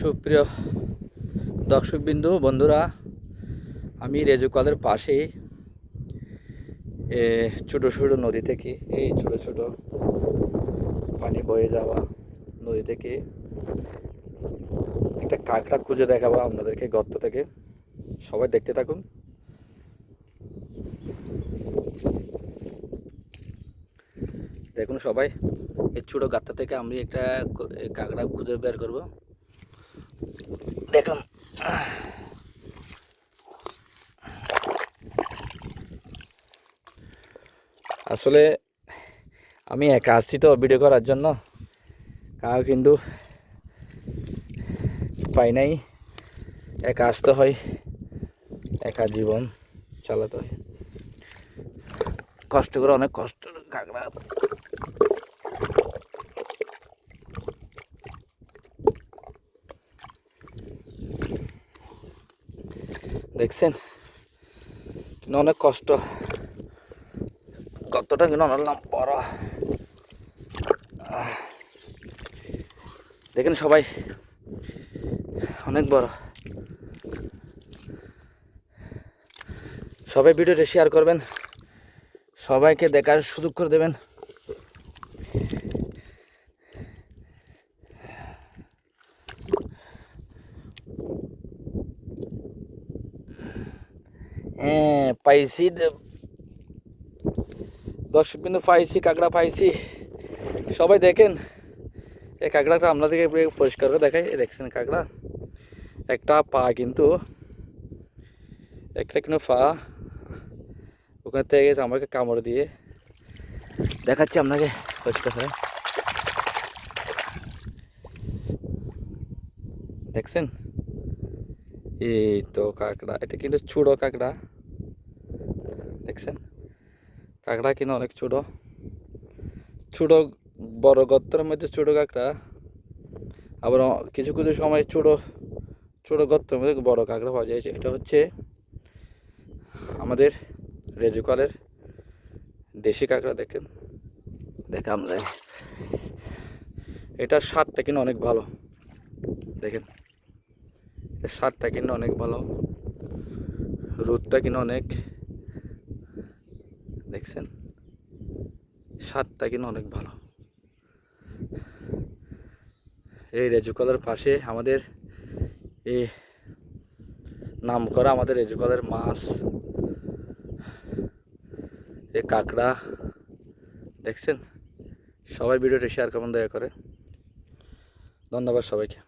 সুপ্রিয় দর্শকবিন্দু, বন্ধুরা, আমি রেজুকলের পাশে এ ছোট ছোট নদী থেকে, এই ছোট ছোট পানি বয়ে যাওয়া নদী থেকে একটা কাঁকড়া খুঁজে দেখাবো আপনাদেরকে গর্ত থেকে। সবাই দেখতে থাকুন। দেখুন সবাই, এই ছোটো গাত্তা থেকে আমি একটা কাঁকড়া খুঁজে বের করব। দেখুন আসলে আমি একা আসছি তো ভিডিও করার জন্য। কাউ কিন্তু পাই নাই। একা আসতে হয়, একা জীবন চালাতে হয়। কষ্ট করে অনেক কষ্ট। কাঁকড়া দেখছেন? অনেক কষ্ট। কতটা কিন্তু অনেক বড় দেখেন সবাই, অনেক বড়। সবাই ভিডিওটা শেয়ার করবেন। সবাইকে দেখার সুযোগ করে দেবেন। হ্যাঁ পাইছি দে- দর্শক বিন্দু পাইছি, কাঁকড়া পাইছি। সবাই দেখেন এই কাঁকড়াটা আপনাদেরকে পরিষ্কার করে দেখাই। দেখছেন কাঁকড়া, একটা পা কিন্তু, একটা কিন্তু পা ওখানে থেকে গেছে আমাকে কামড় দিয়ে। দেখাচ্ছি আপনাকে পরিষ্কার করে। দেখছেন? এই তো কাঁকড়া, এটা কিন্তু ছোটো কাঁকড়া। দেখছেন? কাঁকড়া কিন্তু অনেক ছোটো। ছোটো, বড় গর্তের মধ্যে ছোটো কাঁকড়া। আবার কিছু কিছু সময় ছোটো ছোটো গর্তের মধ্যে বড় কাঁকড়া পাওয়া যায়। এটা হচ্ছে আমাদের রেজুকালের দেশি কাঁকড়া, দেখেন। দেখে আমরা এটার স্বাদটা কিন্তু অনেক ভালো। দেখেন। স্বাদটা কিন্তু অনেক ভালো। রোদটা কিন্তু অনেক। দেখছেন? স্বাদটা কিন্তু অনেক ভালো। এই রেজুকলের পাশে আমাদের এই নাম করা আমাদের রেজুকলের মাছ। এই কাঁকড়া। দেখছেন? সবাই ভিডিওটা শেয়ার করবেন, দয়া করে। ধন্যবাদ সবাইকে।